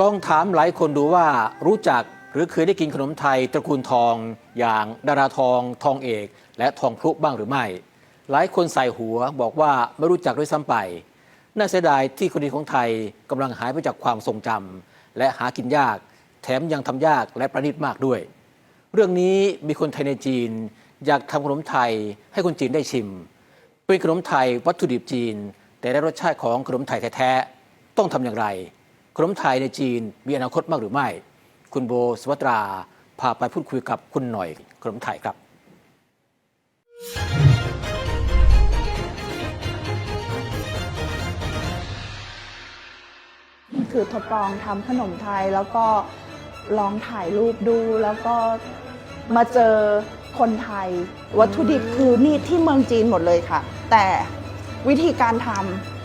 ลองถามหลายคนดูว่ารู้จักหรือเคยได้กินขนมไทยตระกูลทอง อย่างดาราทอง ทองเอก และทองพลุบ้างหรือไม่ หลายคนใส่หัวบอกว่าไม่รู้จักด้วยซ้ำไป น่าเสียดายที่คนดีของไทยกำลังหายไปจากความทรงจำและหากินยาก แถมยังทำยากและประณีตมากด้วย เรื่องนี้มีคนไทยในจีน อยากทำขนมไทยให้คนจีนได้ชิม เป็นขนมไทยวัตถุดิบจีน แต่ได้รสชาติของขนมไทยแท้ๆต้องทำอย่างไร ขนมไทยในจีนมีอนาคตมากหรือไม่ คุณโบสวัตรา พาไปพูดคุยกับคุณหน่อยขนมไทยครับ คือทดลองทำขนมไทยแล้วก็ลองถ่ายรูปดูแล้วก็มาเจอคนไทย วัตถุดิบคือนี่ที่เมืองจีนหมดเลยค่ะ แต่วิธีการท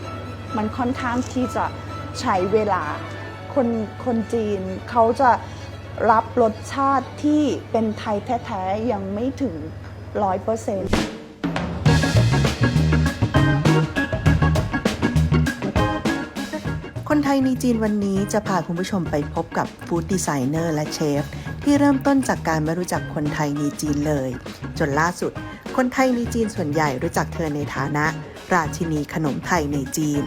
ำมันค่อนข้างที่จะ ใช้เวลา คนคนจีนเขาจะรับรสชาติที่เป็นไทยแท้ๆ ยังไม่ถึงร้อยเปอร์เซ็นต์คนไทยในจีนวันนี้จะพาคุณผู้ชมไปพบกับฟู้ดดีไซเนอร์และเชฟ ที่เริ่มต้นจากการไม่รู้จักคนไทยในจีนเลย จนล่าสุด คนไทยในจีนส่วนใหญ่รู้จักเธอในฐานะ ราชินีขนมไทยในจีน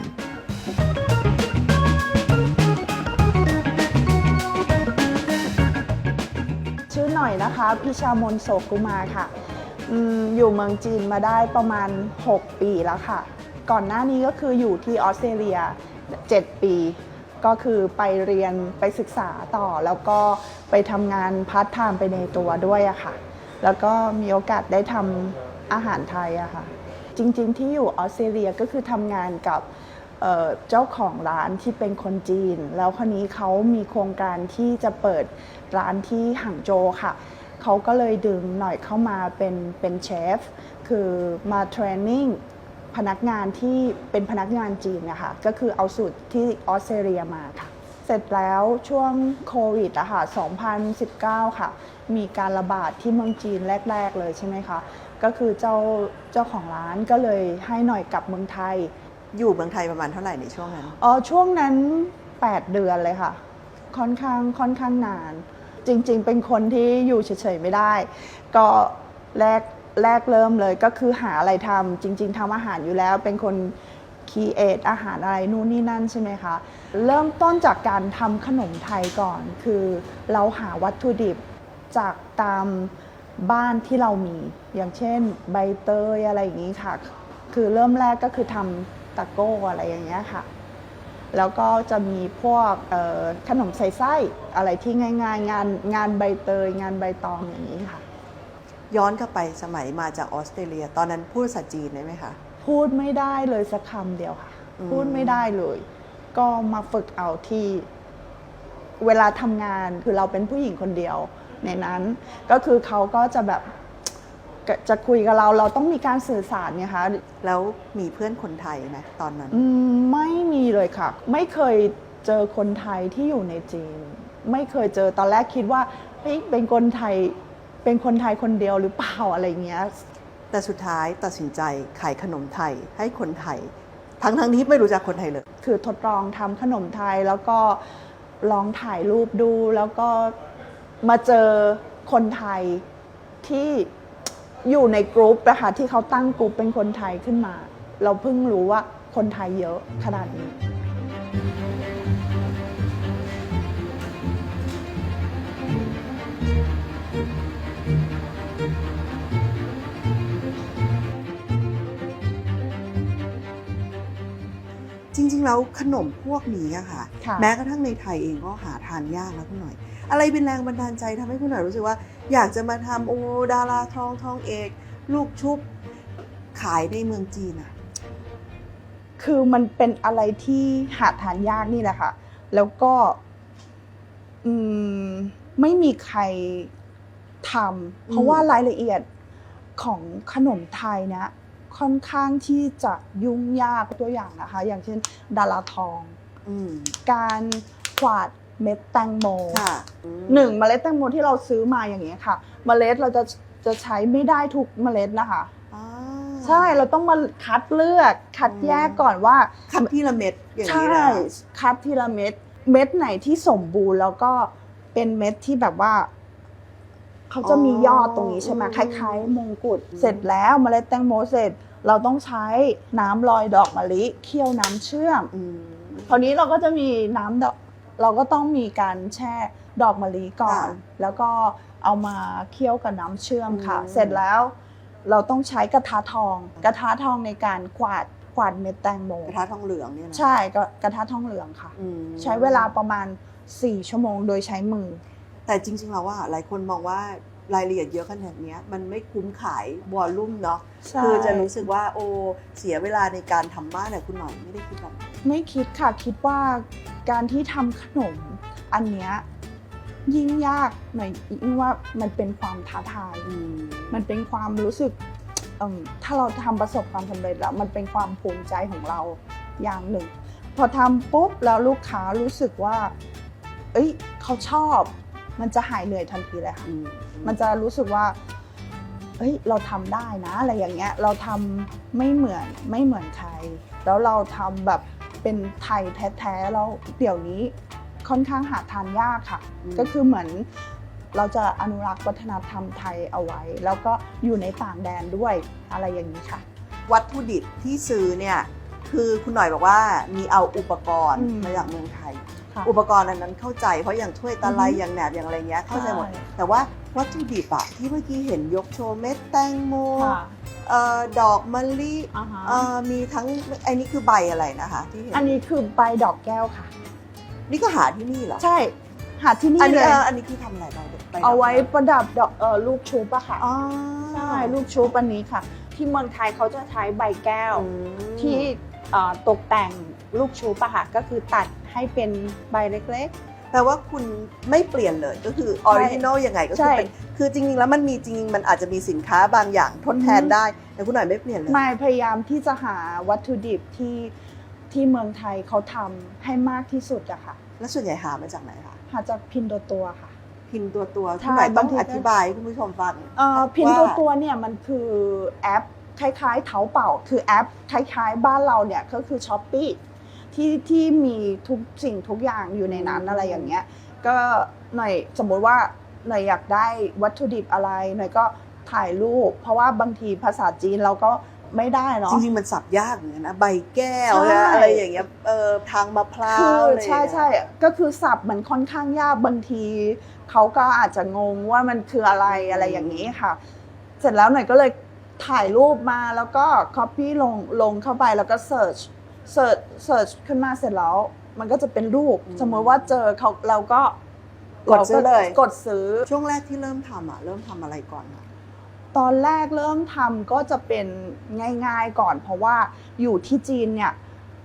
อยนะคะ พิชามนโสกุมาค่ะอืมอยู่เมืองจีนมาได้ประมาณ 6 ปีแล้วค่ะ ก่อนหน้านี้ก็คืออยู่ที่ออสเตรเลีย 7 ปี ก็คือไปเรียนไปศึกษาต่อ แล้วก็ไปทำงานพาร์ทไทม์ไปในตัวด้วยอะค่ะ แล้วก็มีโอกาสได้ทำอาหารไทยอะค่ะ จริงๆที่อยู่ออสเตรเลียก็คือทำงานกับ เจ้าของร้านที่เป็นคนจีน แล้วคนนี้เขามีโครงการที่จะเปิดร้านที่ห่างโจค่ะเขาก็เลยดึงหน่อยเข้ามาเป็นเป็นเชฟคือมาเทรนนิ่งพนักงานที่เป็นพนักงานจีนนะคะก็คือเอาสูตรที่ออสเตรเลียมาค่ะ เสร็จแล้วช่วงโควิดอะค่ะ 2019 ค่ะ มีการระบาดที่เมืองจีนแรก ๆ เลยใช่ไหมคะ ก็คือเจ้าเจ้าของร้านก็เลยให้หน่อยกลับเมืองไทย อยู่เมืองไทยประมาณเท่าไหร่ในช่วงนั้น อ๋อช่วงนั้น 8 เดือนเลยค่ะ ค่อนข้างค่อนข้างนาน จริง ๆ เป็นคนที่อยู่เฉยๆไม่ได้ ก็แรกแรกเริ่มเลยก็คือหาอะไรทำจริง ๆทำอาหารอยู่แล้ว เป็นคนคีเอทอาหารอะไรนู่นนี่นั่นใช่ไหมคะ เริ่มต้นจากการทำขนมไทยก่อน คือเราหาวัตถุดิบจากตามบ้านที่เรามี อย่างเช่นใบเตยอะไรอย่างนี้ค่ะ คือเริ่มแรกก็คือทำ ตะโก้อะไรอย่างเงี้ยค่ะ แล้วก็จะมีพวกเอ่อขนมใส่ไส้อะไรที่ง่ายๆ งานงานใบเตยงานใบตองอย่างนี้ค่ะ ย้อนกลับไปสมัยมาจากออสเตรเลีย ตอนนั้นพูดภาษาจีนได้ไหมคะ พูดไม่ได้เลยสักคำเดียวค่ะอืมพูดไม่ได้เลย ก็มาฝึกเอาที่เวลาทำงานคือเราเป็นผู้หญิงคนเดียวในนั้นก็คือเขาก็จะแบบ จะคุยกับเราเราต้องมีการสื่อสารไงคะแล้วมีเพื่อนคนไทยไหมตอนนั้น อืมไม่มีเลยค่ะ ไม่เคยเจอคนไทยที่อยู่ในจีน ไม่เคยเจอตอนแรกคิดว่าเฮ้ยเป็นคนไทยเป็นคนไทยคนเดียวหรือเปล่าอะไรเงี้ยแต่สุดท้ายตัดสินใจขายขนมไทยให้คนไทย ทั้งทั้งๆที่ไม่รู้จักคนไทยเลย คือทดลองทำขนมไทยแล้วก็ลองถ่ายรูปดูแล้วก็มาเจอคนไทยที่ อยู่ในกรุ๊ปนะคะที่เขาตั้งกรุ๊ปเป็นคนไทยขึ้นมา เราเพิ่งรู้ว่าคนไทยเยอะขนาดนี้จริงๆแล้วขนมพวกนี้อะค่ะค่ะแม้กระทั่งในไทยเองก็หาทานยากแล้วคุณหน่อย อะไรเป็นแรงบันดาลใจทำให้คุณหน่อยรู้สึกว่า อยากจะมาทำโอดาราทองทองเอก ลูกชุบขายในเมืองจีนอะคือมันเป็นอะไรที่หาทานยากนี่แหละค่ะ แล้วก็อืมไม่มีใครทำเพราะว่ารายละเอียดของขนมไทยเนี่ยค่อนข้างที่จะยุ่งยากตัวอย่างนะคะ อย่างเช่น ดาราทองอืมการขวาด เม็ดแตงโมค่ะหนึ่งเมล็ดแตงโมที่เราซื้อมาอย่างเงี้ยค่ะ เมล็ดเราจะจะใช้ไม่ได้ทุกเมล็ดนะคะอ่าใช่เราต้องมาคัดเลือกคัดแยกก่อนว่า คัดที่ละเม็ดอย่างใช่นี้นะคัดทีละเม็ดเม็ดไหนที่สมบูรณ์แล้วก็เป็นเม็ดที่แบบว่าเขาจะมียอดตรงนี้ใช่ไหมอ๋อคล้ายๆมงกุฎเสร็จแล้วเมล็ดแตงโมเสร็จ เราต้องใช้น้ำลอยดอกมะลิเคี่ยวน้ำเชื่อมอืมคราวนี้เราก็จะมีน้ำดอก เราก็ต้องมีการแช่ดอกมะลิก่อนค่ะแล้วก็เอามาเคี่ยวกับน้ำเชื่อมค่ะอืมเสร็จแล้วเราต้องใช้กระทะทอง กระทะทองในการกวาดกวาดเม็ดแตงโมกระทะทองเหลืองเนี่ยนะใช่ก็กระทะทองเหลืองค่ะอืมใช้เวลาประมาณ 4 ชั่วโมงโดยใช้มือ แต่จริงๆแล้วว่าหลายคนมองว่ารายละเอียดเยอะขนาดเนี้ยมันไม่คุ้มขายวอลลุ่มเนาะใช่คือจะรู้สึกว่าโอ้เสียเวลาในการทำบ้านแต่คุณหน่อยไม่ได้คิดแบบนั้นไม่คิดค่ะคิดว่า การที่ทำขนมอันเนี้ยยิ่งยากหน่อยยิ่งว่ามันเป็นความท้าทายอืมมันเป็นความรู้สึกเอิ่มถ้าเราทำประสบความสำเร็จแล้วมันเป็นความภูมิใจของเราอย่างหนึ่ง พอทำปุ๊บแล้วลูกค้ารู้สึกว่า เอ้ยเขาชอบ มันจะหายเหนื่อยทันทีเลยค่ะอืมมันจะรู้สึกว่าเอ้ยเราทำได้นะอะไรอย่างเงี้ยเราทำไม่เหมือนไม่เหมือนใคร แล้วเราทำแบบ เป็นไทยแท้ๆแล้วเดี๋ยวนี้ค่อนข้างหาทานยากค่ะ ก็คือเหมือนเราจะอนุรักษ์วัฒนธรรมไทยเอาไว้ แล้วก็อยู่ในต่างแดนด้วยอะไรอย่างนี้ค่ะ วัตถุดิบที่ซื้อเนี่ยคือคุณหน่อยบอกว่ามีเอาอุปกรณ์อืมมาจากเมืองไทยค่ะ อุปกรณ์อันนั้นเข้าใจเพราะอย่างถ้วยตะไลอือฮึอย่างแหนบอย่างอะไรเงี้ยเข้าใจหมดใช่แต่ว่าวัตถุดิบอะที่เมื่อกี้เห็นยกโชว์เม็ดแตงโมค่ะเอ่อดอกมะลิอ่าฮะเอ่อมีทั้งไอ้นี่คือใบอะไรนะคะที่เห็นอันนี้คือใบดอกแก้วค่ะ นี่ก็หาที่นี่เหรอใช่ หาที่นี่อันนี้เลยเอ่ออันนี้คือทำอะไรใบดอกใบดกเอาไว้ประดับดอกเอ่อลูกชุบอะค่ะอ๋อใช่ลูกชุบอันนี้ค่ะ ที่เมืองไทยเขาจะใช้ใบแก้วอืมที่เอ่อ ตกแต่งลูกชุบอะค่ะก็คือตัดให้เป็นใบเล็กแปลว่าคุณไม่เปลี่ยนเลยก็คือออริจินอลยังไงก็ใช่คือเป็นคือจริงๆ แล้วมันมีจริง ๆ มันอาจจะมีสินค้าบางอย่างทดแทนอืมได้ แต่คุณหน่อยไม่เปลี่ยนเลยๆไม่พยายามที่จะหาวัตถุดิบที่ที่เมืองไทยเขาทำให้มากที่สุดอะค่ะ แล้วส่วนใหญ่หามาจากไหนคะหาจากพินโดตัวค่ะ พินตัวตัวใช่คุณหน่อยต้อบางงทีอธิบายให้คุณผู้ชมฟังเอ่อพินโดว่าตัวเนี่ยมันคือแอป คล้ายๆเถาเป่า คือแอปคล้ายๆ บ้านเราเนี่ยก็คือช้อปปี้ที่ที่มีทุกสิ่งทุกอย่างอยู่ในนั้นอะไรอย่างเงี้ย ก็หน่อยสมมุติว่าหน่อยอยากได้วัตถุดิบอะไรหน่อยก็ถ่ายรูป เพราะว่าบางทีภาษาจีนเราก็ไม่ได้เนาะจริงๆมันสับยากเหมือนกันนะใบแก้วใช่นะอะไรอย่างเงี้ยเออทางมะพร้าคืวออะไรอย่างใช่เงี้ยใช่ก็คือสับมันค่อนข้างยากบางทีเขาก็อาจจะงงว่ามันคืออะไรอะไรอย่างนี้ค่ะ เสร็จแล้วหน่อยก็เลย ถ่ายรูปมาแล้วก็ copy ลงลงเข้าไปแล้วก็ search search search ขึ้นมาเสร็จแล้ว มันก็จะเป็นรูป สมมติว่าเจอเขาเราก็กดซื้อเลย กดซื้อ ช่วงแรกที่เริ่มทำอะ เริ่มทำอะไรก่อนอะตอนแรกเริ่มทำก็จะเป็นง่ายๆก่อน เพราะว่าอยู่ที่จีนเนี่ย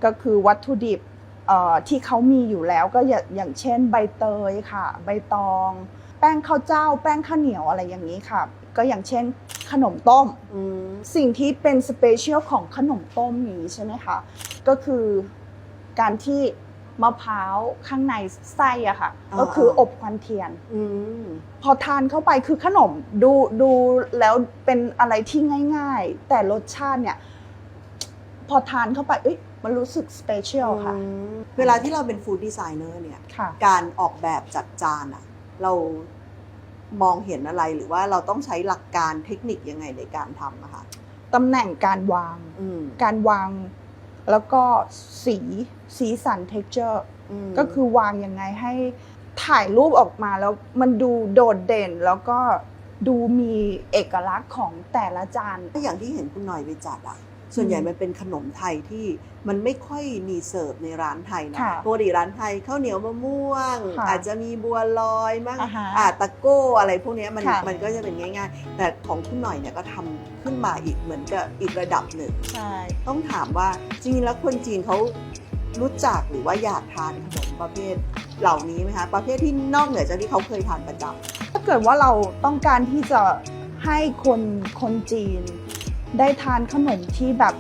ก็คือวัตถุดิบเอ่อที่เขามีอยู่แล้วก็อย่าอย่างเช่นใบเตยค่ะ ใบตอง แป้งข้าวเจ้า แป้งข้าวเหนียวอะไรอย่างนี้ค่ะ ก็อย่างเช่นขนมต้มอืมสิ่งที่เป็นสเปเชียลของขนมต้มนี้ใช่ไหมคะ ก็คือการที่มะพร้าวข้างในไส้อะค่ะ ก็คืออบควันเทียนอืมพอทานเข้าไปคือขนมดูดูแล้วเป็นอะไรที่ง่าย ๆ แต่รสชาติเนี่ย พอทานเข้าไปเอ้ยมันรู้สึกสเปเชียลค่ะอืมเวลาที่เราเป็นฟู้ดดีไซเนอร์เนี่ยค่ะการออกแบบจัดจานอะเรา มองเห็นอะไรหรือว่าเราต้องใช้หลักการเทคนิคยังไงในการทำอะคะตำแหน่งการวาง อืมการวางแล้วก็สีสีสัน texture มก็คือวางยังไงให้ถ่ายรูปออกมาแล้วมันดูโดดเด่นแล้วก็ดูมีเอกลักษณ์ของแต่ละจานก็อย่างที่เห็นคุณหน่อยไปจัดอะ ส่วนใหญ่อืมมันเป็นขนมไทยที่มันไม่ค่อยมีเสิร์ฟในร้านไทยนะค่ะปกติร้านไทยข้าวเหนียวมะม่วง ค่ะอาจจะมีบัวลอยมั่งอ่าฮะอ่าตะโก้อะไรพวกเนี้ยมันค่ะ มันก็จะเป็นง่าย ๆ แต่ของคุณหน่อยเนี่ยก็ทำขึ้นมาอีกเหมือนกับอีกระดับหนึ่ง ใช่ ต้องถามว่าจริงๆแล้วคนจีนเขารู้จักหรือว่าอยากทานขนมประเภทเหล่านี้ไหมคะ ประเภทที่นอกเหนือจากที่เขาเคยทานประจำ ถ้าเกิดว่าเราต้องการที่จะให้คนคนจีน ได้ทานขนมที่แบบ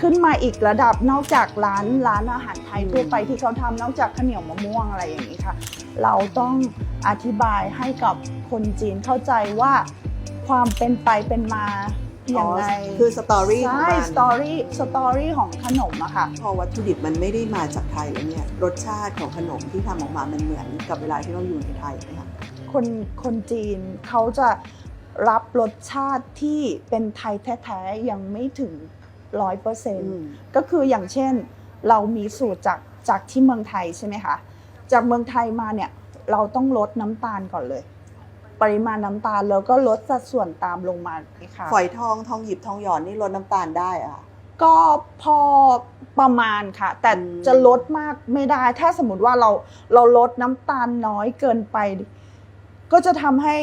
ขึ้นมาอีกระดับนอกจากร้านร้านอาหารไทยอืมทั่วไปที่เขาทำนอกจากข้าวเหนียวมะม่วงอะไรอย่างนี้ค่ะ เราต้องอธิบายให้กับคนจีนเข้าใจว่าความเป็นไปเป็นมายังไงคือสตอรี่ของใช่มันสตอรี่สตอรี่ของขนมอะค่ะ พอวัตถุดิบมันไม่ได้มาจากไทยแล้วเนี่ยรสชาติของขนมที่ทำออกมามันเหมือนกับเวลาที่เราอยู่ในไทยไหมคะคนคนจีนเขาจะ รับรสชาติที่เป็นไทยแท้ๆยังไม่ถึงร้อยเปอร์เซ็นต์ก็คืออย่างเช่น เรามีสูตรจากจากที่เมืองไทยใช่ไหมคะจากเมืองไทยมาเนี่ยเราต้องลดน้ำตาลก่อนเลย ปริมาณน้ำตาลแล้วก็ลดสัดส่วนตามลงมาเลยค่ะฝอยทองทองหยิบทองหยอดนี่ลดน้ำตาลได้อะค่ะก็พอประมาณค่ะ แต่อืมจะลดมากไม่ได้ ถ้าสมมติว่าเราเราลดน้ำตาลน้อยเกินไป ก็จะทำให้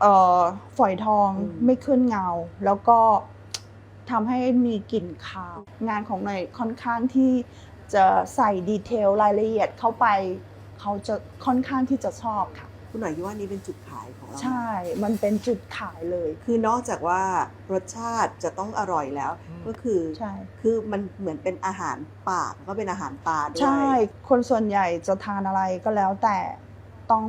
เอ่อฝอยทองไม่ขึ้นเงา แล้วก็ทำให้มีกลิ่นคาว งานของหน่อยค่อนข้างที่จะใส่ดีเทลรายละเอียดเข้าไป เขาจะค่อนข้างที่จะชอบค่ะ คุณหน่อยคิดว่านี่เป็นจุดขายของเราไหม ใช่ มันเป็นจุดขายเลย คือนอกจากว่ารสชาติจะต้องอร่อยแล้วก็คือใช่ คือมันเหมือนเป็นอาหารปากก็เป็นอาหารตาด้วย ใช่ คนส่วนใหญ่จะทานอะไรก็แล้วแต่ต้อง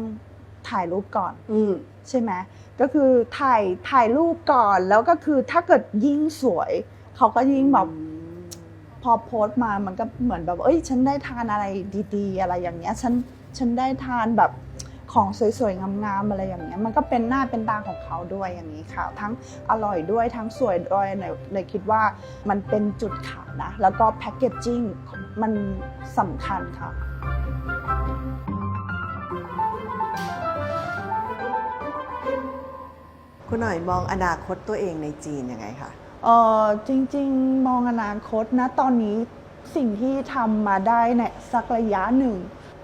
ถ่ายรูปก่อนอืมใช่ไหมก็คือถ่ายถ่ายรูปก่อนแล้วก็คือถ้าเกิดยิ่งสวยเขาก็ยิ่งแบบพอโพสต์มามันก็เหมือนแบบเอ้ย ฉันได้ทานอะไรดีๆ อะไรอย่างเงี้ยฉันฉันได้ทานแบบของสวยๆงามๆอะไรอย่างเงี้ยมันก็เป็นหน้าเป็นตาของเขาด้วยอย่างนี้ค่ะ ทั้งอร่อยด้วยทั้งสวยด้วยในในคิดว่ามันเป็นจุดขายนะ แล้วก็แพคเกจจิ้งมันสำคัญค่ะ คุณหน่อยมองอนาคตตัวเองในจีนยังไงคะเออจริงๆ มองอนาคตนะตอนนี้สิ่งที่ทำมาได้ในสักระยะหนึ่ง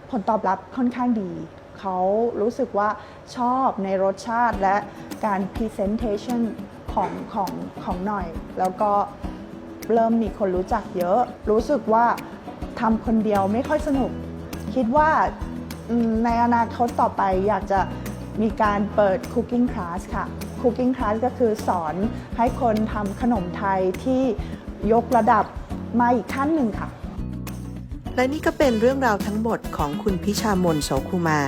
ผลตอบรับค่อนข้างดี เขารู้สึกว่าชอบในรสชาติและการ Presentation ของของของหน่อย แล้วก็เริ่มมีคนรู้จักเยอะ รู้สึกว่าทำคนเดียวไม่ค่อยสนุก คิดว่าในอนาคตต่อไปอยากจะมีการเปิด Cooking Class ค่ะ Cooking Class ก็คือสอนให้คนทำขนมไทยที่ยกระดับมาอีกขั้นหนึ่งค่ะ และนี่ก็เป็นเรื่องราวทั้งหมดของคุณพิชามนโสคุมา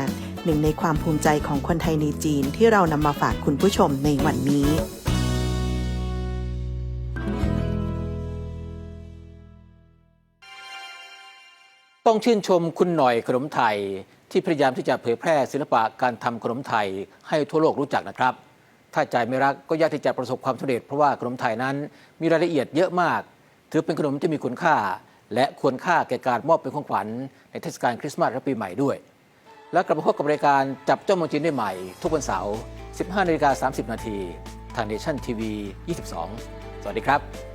หนึ่งในความภูมิใจของคนไทยในจีนที่เรานำมาฝากคุณผู้ชมในวันนี้ต้องชื่นชมคุณหน่อยขนมไทย ที่พยายามที่จะเผยแพร่ศิลปะการทำขนมไทยให้ทั่วโลกรู้จักนะครับ ถ้าใจไม่รักก็ยากที่จะประสบความสำเร็จเพราะว่าขนมไทยนั้นมีรายละเอียดเยอะมาก ถือเป็นขนมที่มีคุณค่า และควรค่าแก่การมอบเป็นของขวัญในเทศกาลคริสต์มาสและปีใหม่ด้วย และกลับมาพบกับรายการจับเจ้ามองจีนได้ใหม่ ทุกวันเสาร์ 15นาฬิกา30 นาทีทางเนชั่นทีวี 22 สวัสดีครับ